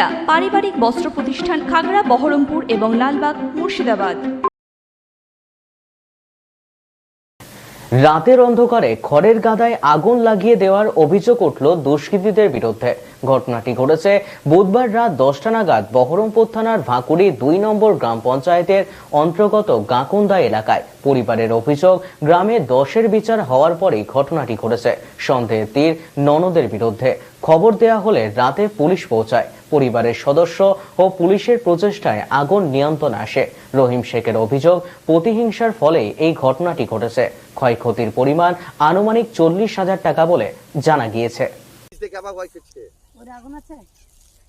সুনিতা পারিবারিক বস্ত্র প্রতিষ্ঠান খাগড়া, বহরমপুর এবং লালবাগ, মুর্শিদাবাদ। রাতের অন্ধকারে খড়ের গাদায় আগুন লাগিয়ে দেওয়ার অভিযোগ উঠল দুষ্কৃতীদের বিরুদ্ধে। ঘটনাটি ঘটেছে বুধবার রাত দশটা নাগাদ বহরমপুর থানার ভাঁকুড়ি দুই নম্বর গ্রাম পঞ্চায়েতের অন্তর্গত গাকুন্দা এলাকায়। পরিবারের অভিযোগ, গ্রামে দশের বিচার হওয়ার পরেই ঘটনাটি ঘটেছে। সন্দেহের তীর ননদের বিরুদ্ধে। খবর দেয়া হলে রাতে পুলিশ পৌঁছায়। পরিবারের সদস্য ও পুলিশের প্রচেষ্টায় আগুন নিয়ন্ত্রণ আসে। রহিম শেখের অভিযোগ প্রতিহিংসার ফলেই এই ঘটনাটি ঘটেছে। ক্ষয়ক্ষতির পরিমাণ আনুমানিক চল্লিশ হাজার টাকা বলে জানা গিয়েছে।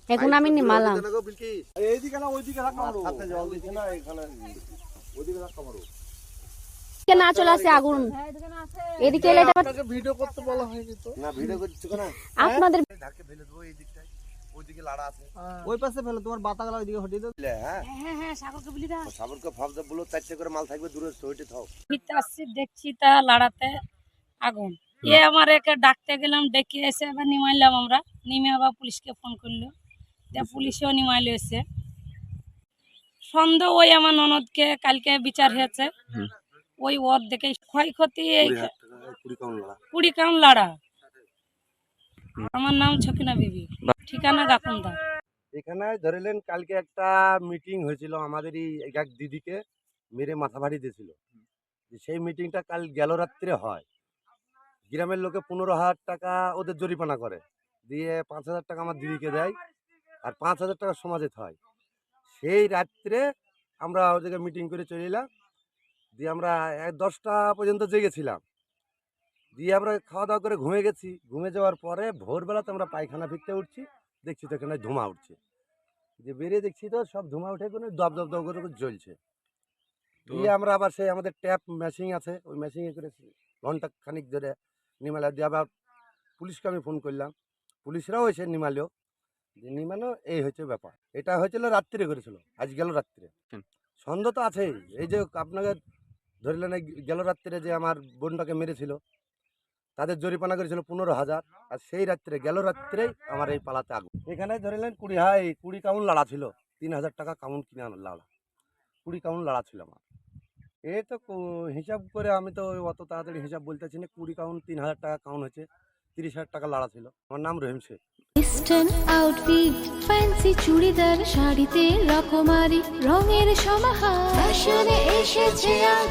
এখন আমি এইদিকে না ওইদিকে রাখ রাখ মারো কে না চলে আসে আগুন। এদিকে এলে এটা আপনাকে ভিডিও করতে বলা হয়নি তো। না ভিডিও করছ কেন? আপনাদের ফেলে দেবো এই দিকটায়। ওইদিকে লাড়া আছে। ওই পাশে ফেলে তোমার বাতা গলা ওইদিকে হটিয়ে দাও। হ্যাঁ হ্যাঁ হ্যাঁ সাগরকে বলি দা সাবরকে ফাঁক দে বলো চারটে করে মাল থাকবে দূরে হইতে থাও। আসছি দেখছি তা লাড়াতে আগুন। এ আমার একে ডাকতে গেলাম ডেকে এসে এবার নিমাইলাম আমরা। নিমে আবার পুলিশকে ফোন করল। দিয়ে পুলিশেও নিমাইলো এসে। সন্দেহ ওই আমার ননদকে কালকে বিচার হয়েছে। ওই ওর দেখে ক্ষয়ক্ষতি এই কুড়ি কাউন লাড়া। আমার নাম ছকিনা বিবি। ঠিকানা গাকুন্দা এখানে ধরেলেন কালকে একটা মিটিং হয়েছিল আমাদেরই এক এক দিদিকে মেরে মাথা ভাড়ি দিয়েছিল। যে সেই মিটিংটা কাল গেল রাত্রে হয়। গ্রামের লোকে পনেরো হাজার টাকা ওদের জরিমানা করে। দিয়ে পাঁচ হাজার টাকা আমার দিদিকে দেয় আর পাঁচ হাজার টাকা সমাজে হয় সেই রাত্রে আমরা ওদেরকে মিটিং করে চলে এলাম। দিয়ে আমরা এক দশটা পর্যন্ত জেগেছিলাম। দিয়ে আমরা খাওয়া দাওয়া করে ঘুমে গেছি। ঘুমে যাওয়ার পরে ভোরবেলাতে আমরা পায়খানা ফিরতে উঠছি। দেখছি তো এখানে ধোঁয়া উঠছে। যে বেরিয়ে দেখছি তো সব ধোঁয়া উঠে কোনো দপ দপ দব করে জ্বলছে। দিয়ে আমরা আবার সেই আমাদের ট্যাপ মেশিন আছে ওই মেশিনে করে ঘণ্টা খানিক ধরে নিমালা দিয়ে আবার পুলিশকে আমি ফোন করলাম। পুলিশরাও এসে নিমালো যে নিমানো এই হচ্ছে ব্যাপার। এটা হয়েছিল রাত্রে করেছিল আজ গেল রাত্রে। সন্দেহ তো আছেই। এই যে আপনাকে ধরলেন এই গেল রাত্রে যে আমার বোনটাকে মেরেছিল তাদের জরিমানা করেছিল পনেরো হাজার আর সেই রাত্রে গেল রাত্রেই আমার এই পালাতে আগুন। এখানে ধরিলেন কুড়ি হাই কুড়ি কাউন লাড়া ছিল তিন হাজার টাকা কাউন কিনে আনলাম লাড়া কুড়ি কাউন লাড়া ছিল আমার। এই তো হিসাব করে আমি তো অত তাড়াতাড়ি হিসাব বলতেছি না কুড়ি কাউন তিন হাজার টাকা কাউন হয়েছে তিরিশ হাজার টাকা লাড়া ছিল। আমার নাম Rahim Sheikh. Western outfit fancy churidar শাড়িতে রকমারি রঙের সমাহার। ফ্যাশনে এসেছে আজ